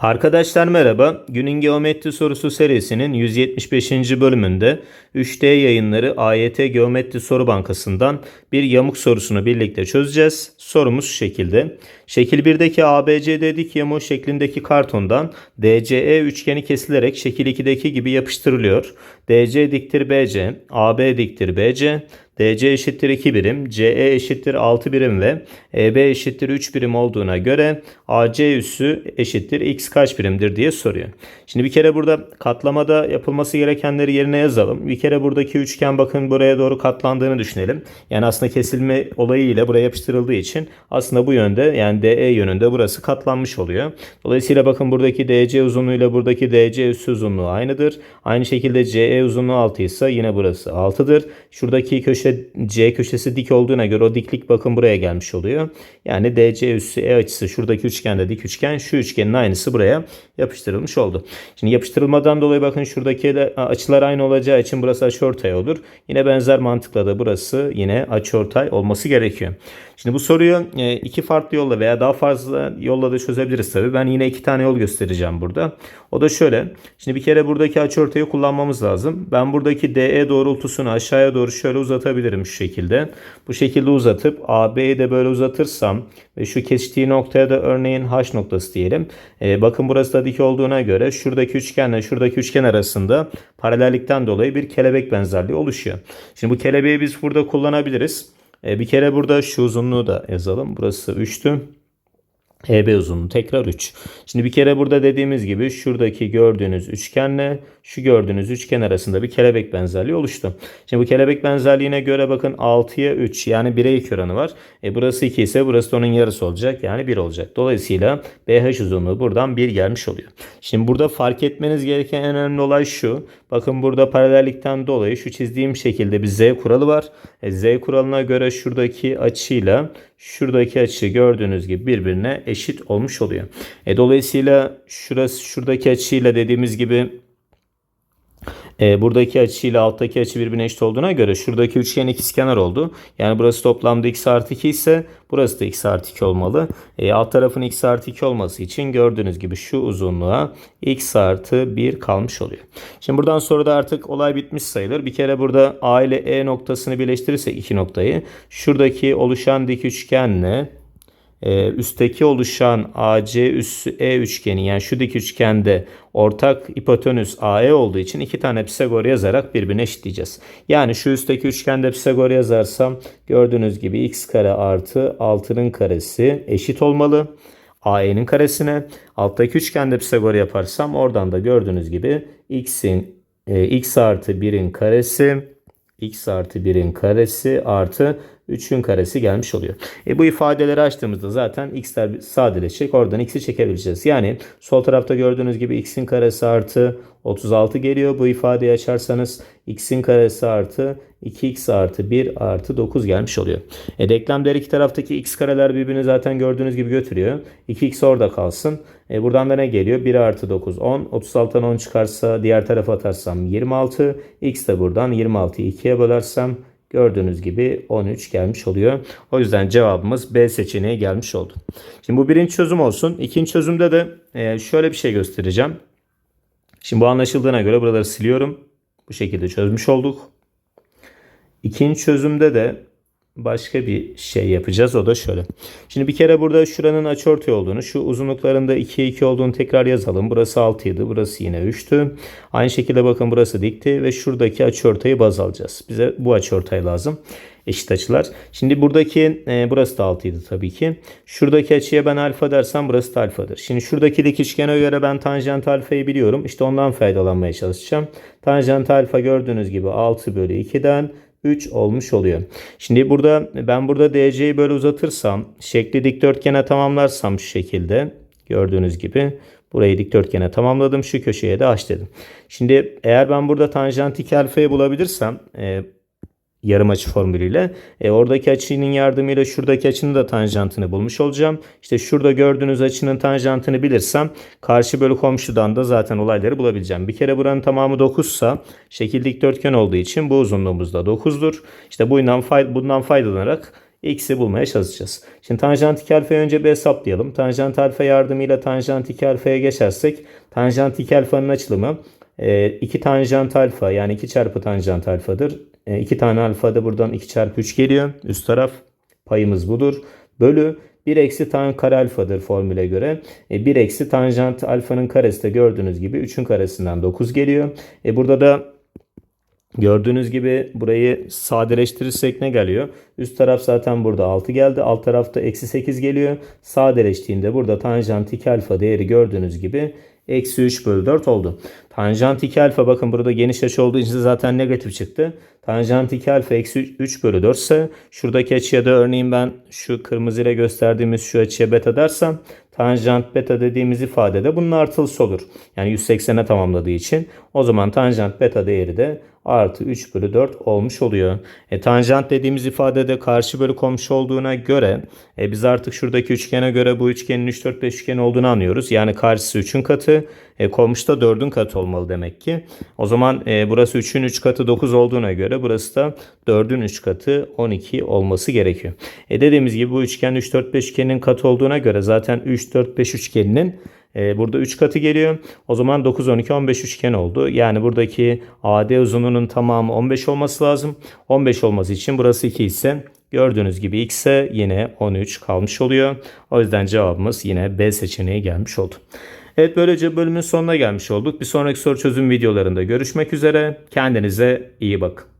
Arkadaşlar merhaba. Günün geometri sorusu serisinin 175. bölümünde 3D yayınları AYT Geometri Soru Bankası'ndan bir yamuk sorusunu birlikte çözeceğiz. Sorumuz şu şekilde. Şekil 1'deki ABCD dik yamuğu şeklindeki kartondan DCE üçgeni kesilerek şekil 2'deki gibi yapıştırılıyor. DC diktir BC, AB diktir BC, DC eşittir 2 birim, CE eşittir 6 birim ve EB eşittir 3 birim olduğuna göre AC üssü eşittir x kaç birimdir diye soruyor. Şimdi bir kere burada katlamada yapılması gerekenleri yerine yazalım. Bir kere buradaki üçgen bakın buraya doğru katlandığını düşünelim. Yani aslında kesilme olayı ile buraya yapıştırıldığı için aslında bu yönde yani DE yönünde burası katlanmış oluyor. Dolayısıyla bakın buradaki DC uzunluğu ile buradaki DC üssü uzunluğu aynıdır. Aynı şekilde CE uzunluğu 6 ise yine burası 6'dır. Şuradaki köşe C köşesi dik olduğuna göre o diklik bakın buraya gelmiş oluyor. Yani DC üssü E açısı şuradaki üçgende dik üçgen şu üçgenin aynısı buraya yapıştırılmış oldu. Şimdi yapıştırılmadan dolayı bakın şuradaki açılar aynı olacağı için burası açıortay olur. Yine benzer mantıkla da burası yine açıortay olması gerekiyor. Şimdi bu soruyu e, iki farklı yolla veya daha fazla yolla da çözebiliriz tabii. Ben yine iki tane yol göstereceğim burada. O da şöyle. Şimdi bir kere buradaki açıortayı kullanmamız lazım. Ben buradaki DE doğrultusunu aşağıya doğru şöyle uzatabilirim şu şekilde. Bu şekilde uzatıp AB'yi de böyle uzatırsam ve şu kesiştiği noktaya da örneğin H noktası diyelim. E, bakın burası da dik olduğuna göre şuradaki üçgenle şuradaki üçgen arasında paralellikten dolayı bir kelebek benzerliği oluşuyor. Şimdi bu kelebeği biz burada kullanabiliriz. E, bir kere burada şu uzunluğu da yazalım. Burası 3'tü. EB uzunluğu tekrar 3. Şimdi bir kere burada dediğimiz gibi şuradaki gördüğünüz üçgenle şu gördüğünüz üçgen arasında bir kelebek benzerliği oluştu. Şimdi bu kelebek benzerliğine göre bakın 6'ya 3 yani 1'e 2 oranı var. E burası 2 ise burası da onun yarısı olacak yani 1 olacak. Dolayısıyla BH uzunluğu buradan 1 gelmiş oluyor. Şimdi burada fark etmeniz gereken en önemli olay şu. Bakın burada paralellikten dolayı şu çizdiğim şekilde bir Z kuralı var. E, Z kuralına göre şuradaki açıyla şuradaki açı gördüğünüz gibi birbirine eşit olmuş oluyor. E, dolayısıyla şurası şuradaki açıyla dediğimiz gibi e, buradaki açıyla alttaki açı birbirine eşit olduğuna göre şuradaki üçgen ikizkenar oldu. Yani burası toplamda x artı 2 ise burası da x artı 2 olmalı. E, alt tarafın x artı 2 olması için gördüğünüz gibi şu uzunluğa x artı 1 kalmış oluyor. Şimdi buradan sonra da artık olay bitmiş sayılır. Bir kere burada A ile E noktasını birleştirirsek iki noktayı şuradaki oluşan dik üçgenle ee, üstteki oluşan AC üssü E üçgeni yani şu dik üçgende ortak hipotenüs AE olduğu için iki tane Pisagor yazarak birbirine eşitleyeceğiz. Yani şu üstteki üçgende Pisagor yazarsam gördüğünüz gibi x kare artı 6'nın karesi eşit olmalı. AE'nin karesine alttaki üçgende Pisagor yaparsam oradan da gördüğünüz gibi x'in e, x artı 1'in karesi x artı 1'in karesi artı 3'ün karesi gelmiş oluyor. E bu ifadeleri açtığımızda zaten x'ler sadeleşecek. Oradan x'i çekebileceğiz. Yani sol tarafta gördüğünüz gibi x'in karesi artı 36 geliyor. Bu ifadeyi açarsanız x'in karesi artı 2x artı 1 artı 9 gelmiş oluyor. E denklemler iki taraftaki x kareler birbirini zaten gördüğünüz gibi götürüyor. 2x orada kalsın. E buradan da ne geliyor? 1 artı 9 10. 36'dan 10 çıkarsa diğer tarafa atarsam 26. x de buradan 26'yı 2'ye bölersem Gördüğünüz gibi 13 gelmiş oluyor. O yüzden cevabımız B seçeneği gelmiş oldu. Şimdi bu birinci çözüm olsun. İkinci çözümde de e, şöyle bir şey göstereceğim. Şimdi bu anlaşıldığına göre buraları siliyorum. Bu şekilde çözmüş olduk. İkinci çözümde de başka bir şey yapacağız. O da şöyle. Şimdi bir kere burada şuranın açıortay olduğunu, şu uzunluklarında 2'ye 2 olduğunu tekrar yazalım. Burası 6 idi. Burası yine 3'tü. Aynı şekilde bakın burası dikti ve şuradaki açıortayı baz alacağız. Bize bu açıortay lazım. Eşit açılar. Şimdi buradaki e, burası da 6 idi tabii ki. Şuradaki açıya ben alfa dersem burası da alfadır. Şimdi şuradaki dik üçgene göre ben tanjant alfayı biliyorum. İşte ondan faydalanmaya çalışacağım. Tanjant alfa gördüğünüz gibi 6 bölü 2'den 3 olmuş oluyor. Şimdi burada ben burada DC'yi böyle uzatırsam şekli dikdörtgene tamamlarsam şu şekilde gördüğünüz gibi burayı dikdörtgene tamamladım. Şu köşeye de H dedim. Şimdi eğer ben burada tanjant 2 alfayı bulabilirsem e, yarım açı formülüyle. E, oradaki açının yardımıyla şuradaki açının da tanjantını bulmuş olacağım. İşte şurada gördüğünüz açının tanjantını bilirsem karşı bölü komşudan da zaten olayları bulabileceğim. Bir kere buranın tamamı 9 ise şekil dikdörtgen olduğu için bu uzunluğumuz da 9'dur. İşte bundan, fay bundan faydalanarak x'i bulmaya çalışacağız. Şimdi tanjant 2 alfayı önce bir hesaplayalım. Tanjant alfa yardımıyla tanjant 2 alfaya geçersek tanjant 2 alfanın açılımı 2 tanjant alfa yani 2 çarpı tanjant alfadır. 2 tane alfa da buradan 2 çarpı 3 geliyor. Üst taraf payımız budur. Bölü 1 eksi tan kare alfadır formüle göre. 1 eksi tanjant alfanın karesi de gördüğünüz gibi 3'ün karesinden 9 geliyor. E burada da Gördüğünüz gibi burayı sadeleştirirsek ne geliyor? Üst taraf zaten burada 6 geldi. Alt tarafta eksi 8 geliyor. Sadeleştiğinde burada tanjant 2 alfa değeri gördüğünüz gibi eksi 3 bölü 4 oldu. Tanjant 2 alfa bakın burada geniş açı olduğu için zaten negatif çıktı. Tanjant 2 alfa eksi 3 bölü 4 ise şuradaki açıya da örneğin ben şu kırmızı ile gösterdiğimiz şu açıya beta dersem tanjant beta dediğimiz ifade de bunun artılısı olur. Yani 180'e tamamladığı için o zaman tanjant beta değeri de artı 3 bölü 4 olmuş oluyor. E, tanjant dediğimiz ifadede karşı bölü komşu olduğuna göre e, biz artık şuradaki üçgene göre bu üçgenin 3 4 5 üçgen olduğunu anlıyoruz. Yani karşısı 3'ün katı e, komşu da 4'ün katı olmalı demek ki. O zaman e, burası 3'ün 3 katı 9 olduğuna göre burası da 4'ün 3 katı 12 olması gerekiyor. E, dediğimiz gibi bu üçgen 3 4 5 üçgenin katı olduğuna göre zaten 3 4 5 üçgeninin ee, burada 3 katı geliyor. O zaman 9, 12, 15 üçgen oldu. Yani buradaki AD uzunluğunun tamamı 15 olması lazım. 15 olması için burası 2 ise gördüğünüz gibi x'e yine 13 kalmış oluyor. O yüzden cevabımız yine B seçeneği gelmiş oldu. Evet böylece bölümün sonuna gelmiş olduk. Bir sonraki soru çözüm videolarında görüşmek üzere. Kendinize iyi bakın.